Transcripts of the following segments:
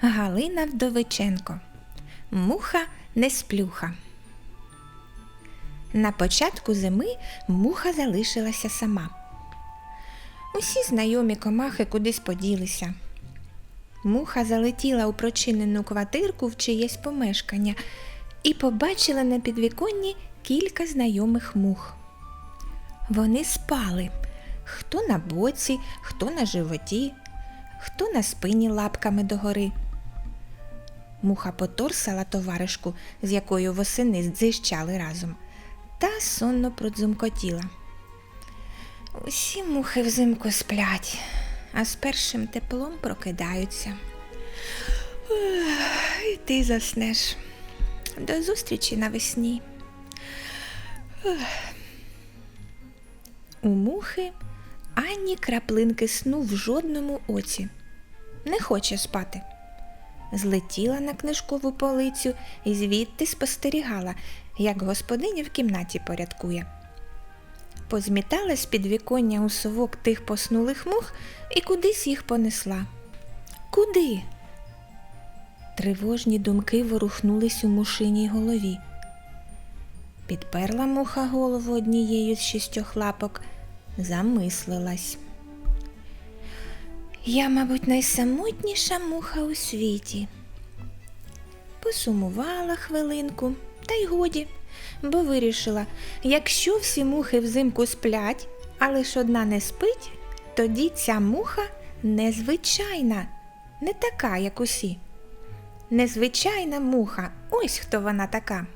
Галина Вдовиченко. Муха не сплюха. На початку зими муха залишилася сама. Усі знайомі комахи кудись поділися. Муха залетіла у прочинену квартирку в чиєсь помешкання і побачила на підвіконні кілька знайомих мух. Вони спали хто на боці, хто на животі, хто на спині лапками догори. Муха поторсала товаришку, з якою восени дзищали разом, та сонно продзумкотіла. Усі мухи взимку сплять, а з першим теплом прокидаються. І ти заснеш. До зустрічі навесні. У мухи ані краплинки сну в жодному оці. Не хоче спати. Злетіла на книжкову полицю і звідти спостерігала, як господиня в кімнаті порядкує. Позмітала з підвіконня у совок тих поснулих мух і кудись їх понесла. Куди? Тривожні думки ворухнулись у мушиній голові. Підперла муха голову однією з шістьох лапок, замислилась. Я, мабуть, найсамотніша муха у світі. Посумувала хвилинку, та й годі, бо вирішила, якщо всі мухи взимку сплять, а лиш одна не спить, тоді ця муха незвичайна, не така, як усі. Незвичайна муха, ось хто вона така.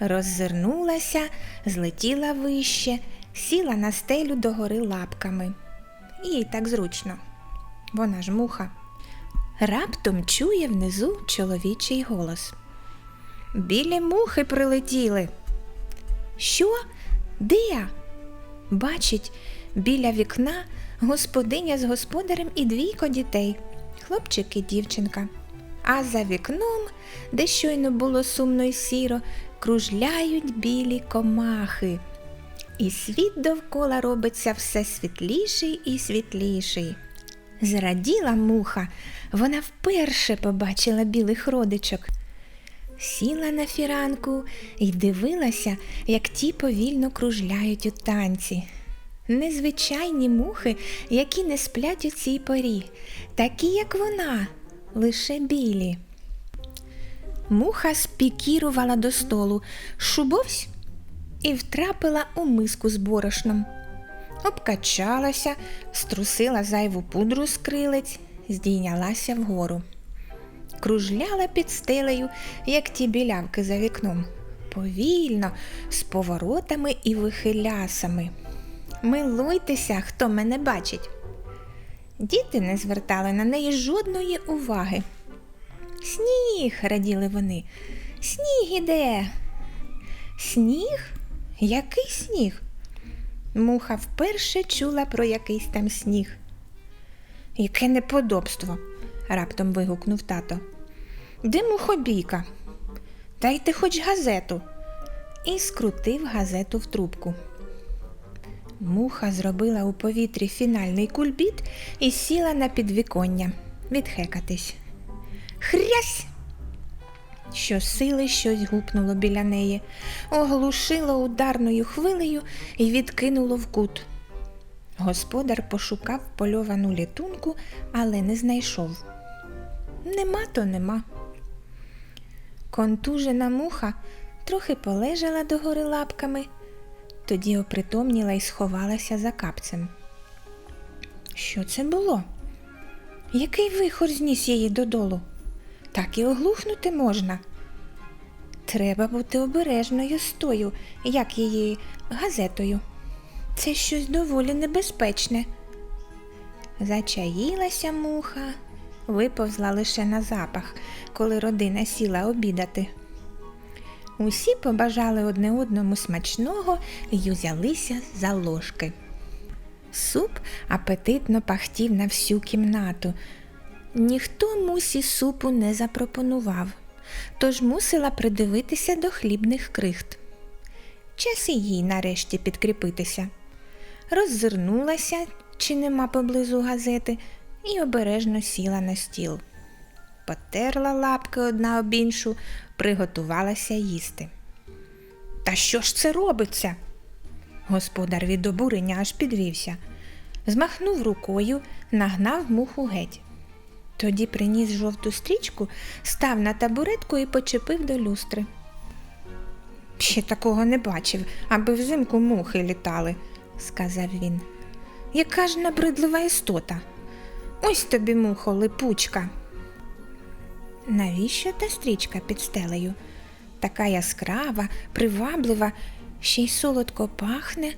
Роззирнулася, злетіла вище, сіла на стелю догори лапками. Їй так зручно. Вона ж муха. Раптом чує внизу чоловічий голос. Білі мухи прилетіли. Що? Де? Бачить, біля вікна господиня з господарем і двійко дітей, хлопчик і дівчинка. А за вікном, де щойно було сумно й сіро, кружляють білі комахи. І світ довкола робиться все світліший і світліший. Зраділа муха, вона вперше побачила білих родичок. Сіла на фіранку і дивилася, як ті повільно кружляють у танці. Незвичайні мухи, які не сплять у цій порі, такі, як вона, лише білі. Муха спікірувала до столу, шубовсь і втрапила у миску з борошном. Обкачалася, струсила зайву пудру з крилець, здійнялася вгору. Кружляла під стелею, як ті білявки за вікном, повільно, з поворотами і вихилясами. Милуйтеся, хто мене бачить. Діти не звертали на неї жодної уваги. Сніг, раділи вони, сніг іде. Сніг? Який сніг? Муха вперше чула про якийсь там сніг. Яке неподобство, раптом вигукнув тато. Де мухобійка? Дайте хоч газету. І скрутив газету в трубку. Муха зробила у повітрі фінальний кульбіт і сіла на підвіконня відхекатись. Хрясь! Щосили щось гупнуло біля неї, оглушило ударною хвилею і відкинуло в кут. Господар пошукав польовану літунку, але не знайшов. Нема то нема. Контужена муха трохи полежала догори лапками, тоді опритомніла і сховалася за капцем. Що це було? Який вихор зніс її додолу? Так і оглухнути можна. Треба бути обережною з тою, як її газетою. Це щось доволі небезпечне. Зачаїлася муха, виповзла лише на запах, коли родина сіла обідати. Усі побажали одне одному смачного і узялися за ложки. Суп апетитно пахтів на всю кімнату. Ніхто мусі супу не запропонував, тож мусила придивитися до хлібних крихт. Час і їй нарешті підкріпитися. Роззирнулася, чи нема поблизу газети, і обережно сіла на стіл. потерла лапки одна об іншу, приготувалася їсти. Та що ж це робиться? Господар від обурення аж підвівся. Змахнув рукою, нагнав муху геть. Тоді приніс жовту стрічку, став на табуретку і почепив до люстри. Ще такого не бачив, аби взимку мухи літали, сказав він. Яка ж набридлива істота? Ось тобі, мухо, липучка. Навіщо та стрічка під стелею? Така яскрава, приваблива, ще й солодко пахне.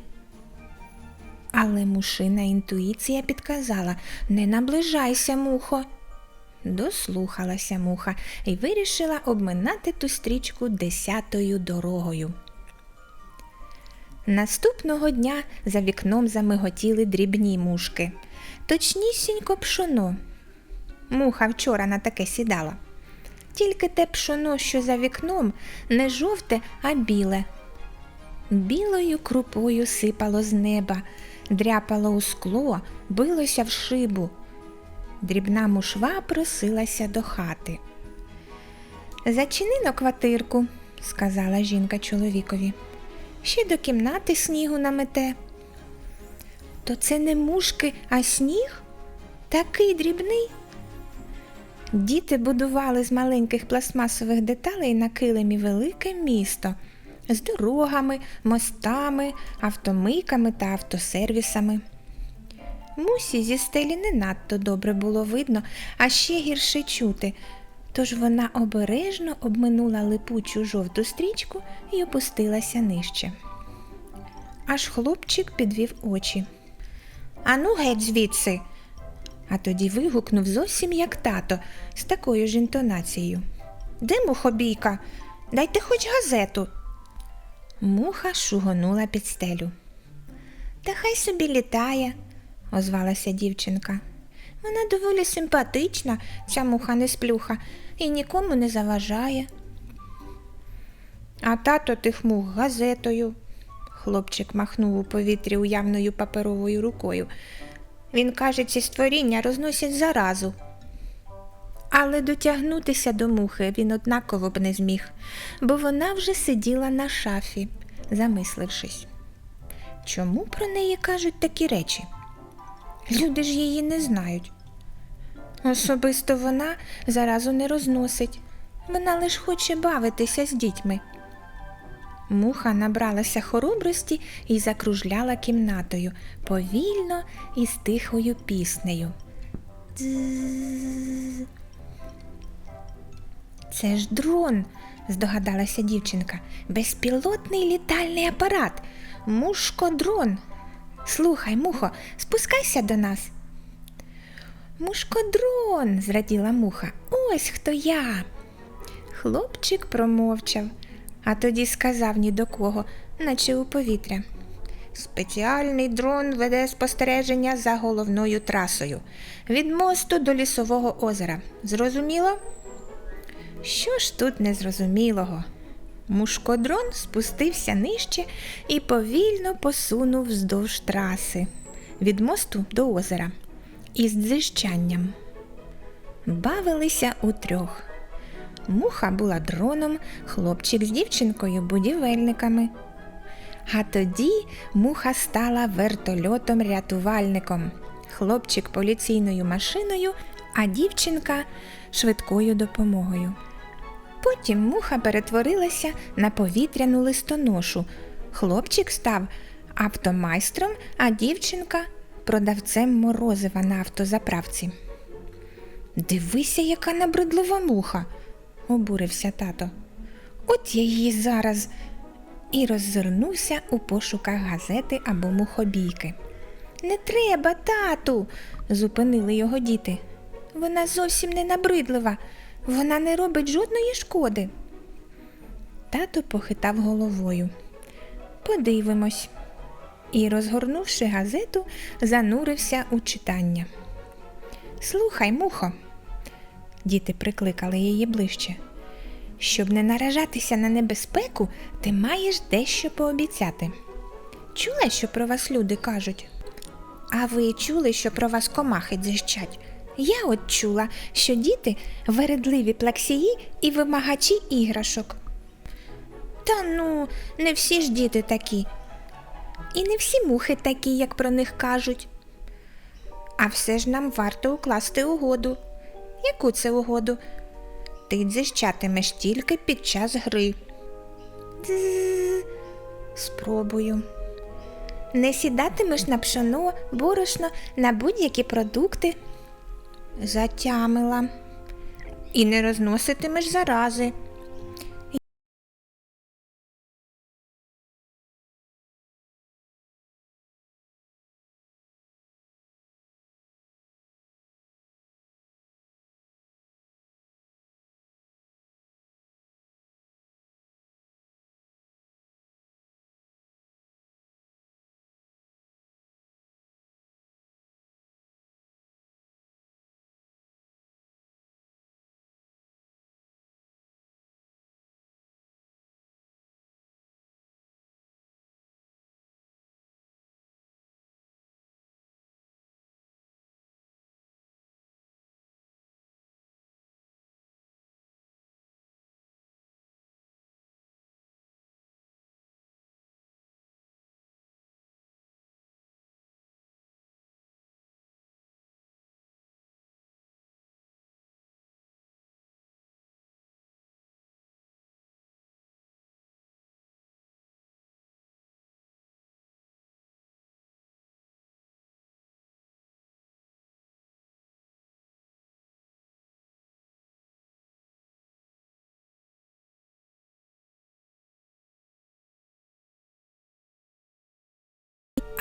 Але мушина інтуїція підказала не наближайся, мухо. Дослухалася муха і вирішила обминати ту стрічку десятою дорогою. Наступного дня за вікном замиготіли дрібні мушки. Точнісінько пшоно. Муха вчора на таке сідала. Тільки те пшоно, що за вікном, не жовте, а біле. Білою крупою сипало з неба, дряпало у скло, билося в шибу. Дрібна мушва просилася до хати. Зачини на квартирку, сказала жінка чоловікові. Ще до кімнати снігу намете. То це не мушки, а сніг? Такий дрібний. Діти будували з маленьких пластмасових деталей на килимі велике місто з дорогами, мостами, автомийками та автосервісами. Мусі зі стелі не надто добре було видно, а ще гірше чути, тож вона обережно обминула липучу жовту стрічку і опустилася нижче. Аж хлопчик підвів очі. Ану геть звідси. А тоді вигукнув зовсім як тато з такою ж інтонацією. Де мухобійка? Дайте хоч газету. Муха шугонула під стелю. Та хай собі літає, озвалася дівчинка. Вона доволі симпатична, ця муха не сплюха, і нікому не заважає. А тато тих мух газетою. Хлопчик махнув у повітрі уявною паперовою рукою. Він каже, ці створіння розносять заразу. Але дотягнутися до мухи він однаково б не зміг, бо вона вже сиділа на шафі, замислившись. Чому про неї кажуть такі речі? Люди ж її не знають. Особисто вона заразу не розносить, вона лиш хоче бавитися з дітьми. Муха набралася хоробрості і закружляла кімнатою повільно і з тихою піснею. Це ж дрон, здогадалася дівчинка. Безпілотний літальний апарат. Мушко-дрон. Слухай, мухо, спускайся до нас. Мушко-дрон, зраділа муха. Ось хто я. Хлопчик промовчав, а тоді сказав ні до кого, наче у повітря. Спеціальний дрон веде спостереження за головною трасою від мосту до лісового озера. Зрозуміло? Що ж тут незрозумілого? Мушкодрон спустився нижче і повільно посунув вздовж траси від мосту до озера із дзижчанням. Бавилися утрьох. Муха була дроном, хлопчик з дівчинкою будівельниками. А тоді муха стала вертольотом-рятувальником, хлопчик поліційною машиною, а дівчинка швидкою допомогою. Потім муха перетворилася на повітряну листоношу. Хлопчик став автомайстром, а дівчинка продавцем морозива на автозаправці. Дивися, яка набридлива муха, обурився тато. От я її зараз і роззирнувся у пошуках газети або мухобійки. Не треба, тату, зупинили його діти. Вона зовсім не набридлива, вона не робить жодної шкоди. Тато похитав головою. Подивимось. І, розгорнувши газету, занурився у читання. Слухай, мухо, діти прикликали її ближче. Щоб не наражатися на небезпеку, ти маєш дещо пообіцяти. Чула, що про вас люди кажуть? А ви чули, що про вас комахи дзищать? Я от чула, що діти вередливі плаксії і вимагачі іграшок. Та ну, не всі ж діти такі. І не всі мухи такі, як про них кажуть. А все ж нам варто укласти угоду. Яку це угоду? Ти дзищатимеш тільки під час гри. Спробую. Не сідатимеш на пшоно, борошно, на будь-які продукти. Затямила. І не розноситимеш зарази.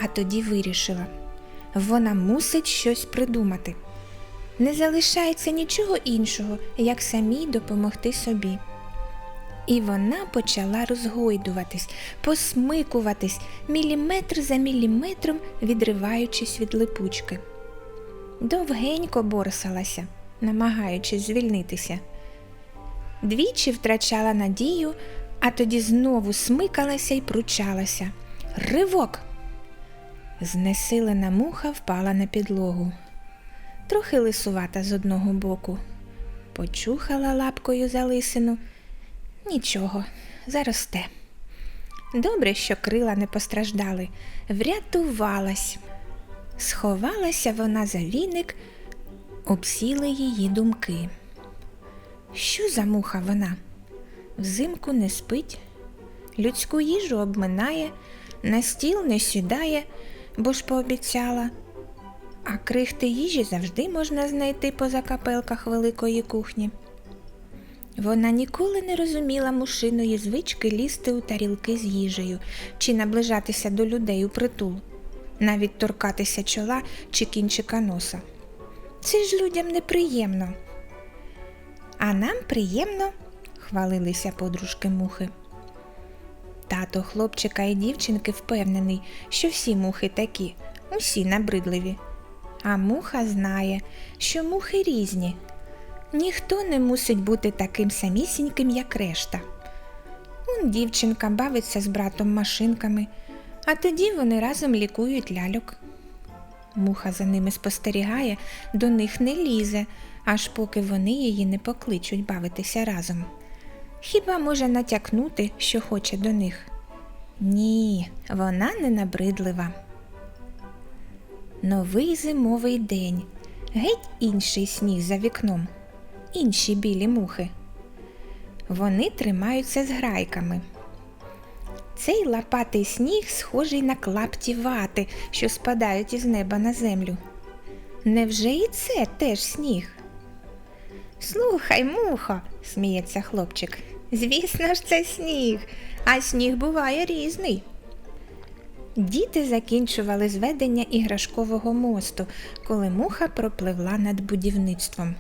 А тоді вирішила, вона мусить щось придумати. Не залишається нічого іншого, як самій допомогти собі. І вона почала розгойдуватись, посмикуватись, міліметр за міліметром відриваючись від липучки. Довгенько борсалася, намагаючись звільнитися. Двічі втрачала надію, а тоді знову смикалася і пручалася. Ривок! Знесилена муха впала на підлогу. Трохи лисувата з одного боку. Почухала лапкою за лисину. Нічого, заросте. Добре, що крила не постраждали, врятувалась. Сховалася вона за віник, обсіли її думки. Що за муха вона? Взимку не спить, людську їжу обминає, на стіл не сідає, бо ж пообіцяла. А крихти їжі завжди можна знайти по закапелках великої кухні. Вона ніколи не розуміла мушиної звички лізти у тарілки з їжею чи наближатися до людей у притул, навіть торкатися чола чи кінчика носа. Це ж людям неприємно. А нам приємно, хвалилися подружки мухи. Тато хлопчика і дівчинки впевнений, що всі мухи такі, усі набридливі. А муха знає, що мухи різні. Ніхто не мусить бути таким самісіньким, як решта. Он дівчинка бавиться з братом машинками, а тоді вони разом лікують ляльок. Муха за ними спостерігає, до них не лізе, аж поки вони її не покличуть бавитися разом. Хіба може натякнути, що хоче до них? Ні, вона не набридлива. Новий зимовий день. Геть інший сніг за вікном. Інші білі мухи. Вони тримаються з грайками. Цей лапатий сніг схожий на клапті вати, що спадають із неба на землю. Невже і це теж сніг? Слухай, мухо, сміється хлопчик. Звісно ж, це сніг, а сніг буває різний. Діти закінчували зведення іграшкового мосту, коли муха пропливла над будівництвом.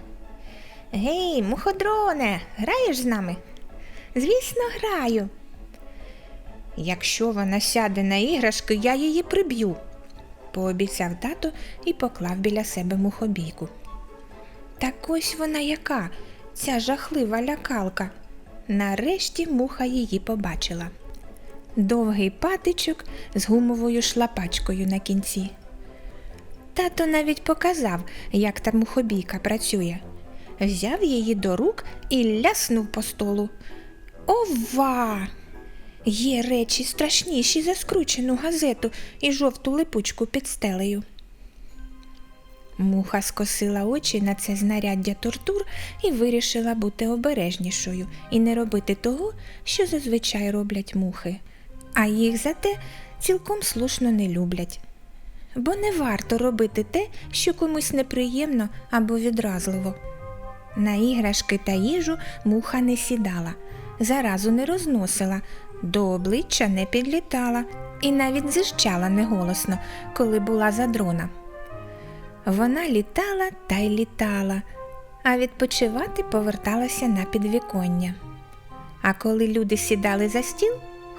Гей, муходроне, граєш з нами? Звісно, граю. Якщо вона сяде на іграшки, я її приб'ю, пообіцяв тато і поклав біля себе мухобійку. Так ось вона яка, ця жахлива лякалка. Нарешті муха її побачила. Довгий патичок з гумовою шлапачкою на кінці. Тато навіть показав, як та мухобійка працює. Взяв її до рук і ляснув по столу. Ова! Є речі страшніші за скручену газету і жовту липучку під стелею. Муха скосила очі на це знаряддя тортур і вирішила бути обережнішою і не робити того, що зазвичай роблять мухи, а їх зате цілком слушно не люблять. Бо не варто робити те, що комусь неприємно або відразливо. На іграшки та їжу муха не сідала, заразу не розносила, до обличчя не підлітала і навіть зищала неголосно, коли була задрона. Вона літала та й літала, а відпочивати поверталася на підвіконня. А коли люди сідали за стіл,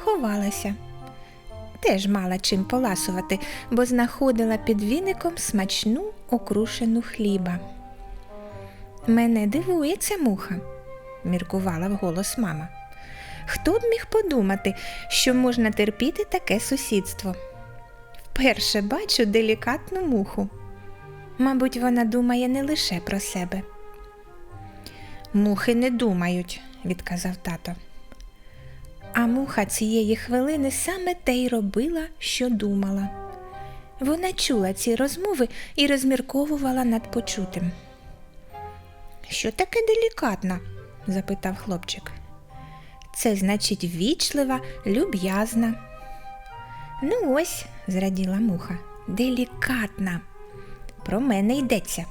ховалася. Теж мала чим поласувати, бо знаходила під віником смачну окрушену хліба. Мене дивує ця муха, міркувала вголос мама. Хто б міг подумати, що можна терпіти таке сусідство? Вперше бачу делікатну муху. Мабуть, вона думає не лише про себе. Мухи не думають, відказав тато. А муха цієї хвилини саме те й робила, що думала. Вона чула ці розмови і розмірковувала над почутим. Що таке делікатна? запитав хлопчик. Це значить вічлива, люб'язна. Ну ось, зраділа муха, делікатна. Про мене йдеться.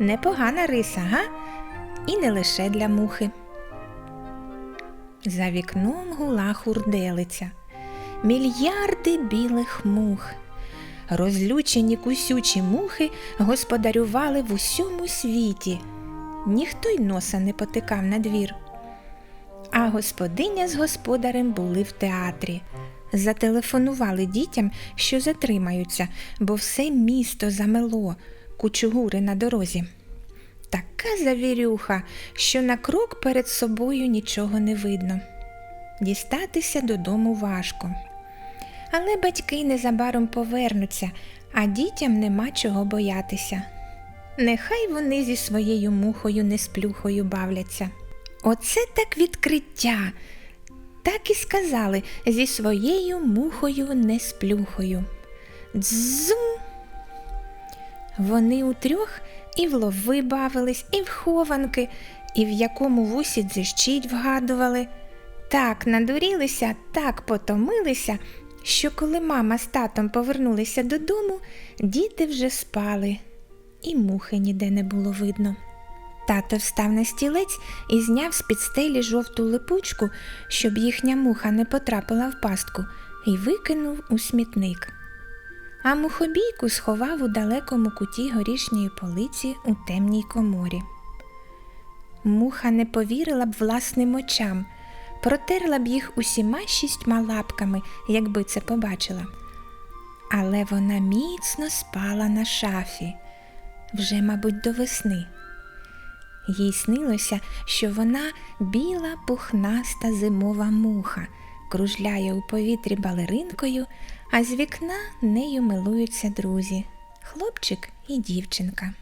Непогана риса, га? І не лише для мухи. За вікном гула хурделиця, мільярди білих мух. Розлючені кусючі мухи господарювали в усьому світі. Ніхто й носа не потикав на двір. А господиня з господарем були в театрі. Зателефонували дітям, що затримаються, бо все місто замело, кучугури на дорозі. Така завірюха, що на крок перед собою нічого не видно. Дістатися додому важко. Але батьки незабаром повернуться, а дітям нема чого боятися. Нехай вони зі своєю мухою несплюхою бавляться. Оце так відкриття. Так і сказали зі своєю мухою несплюхою. Дзум. Вони утрьох і в лови бавились, і в хованки, і в якому вусі дзищить вгадували. Так надурілися, так потомилися, що коли мама з татом повернулися додому, діти вже спали, і мухи ніде не було видно. Тато встав на стілець і зняв з під стелі жовту липучку, щоб їхня муха не потрапила в пастку, і викинув у смітник. А мухобійку сховав у далекому куті горішньої полиці у темній коморі. Муха не повірила б власним очам, протерла б їх усіма шістьма лапками, якби це побачила. Але вона міцно спала на шафі, вже, мабуть, до весни. Їй снилося, що вона біла пухнаста зимова муха, кружляє у повітрі балеринкою, а з вікна нею милуються друзі хлопчик і дівчинка.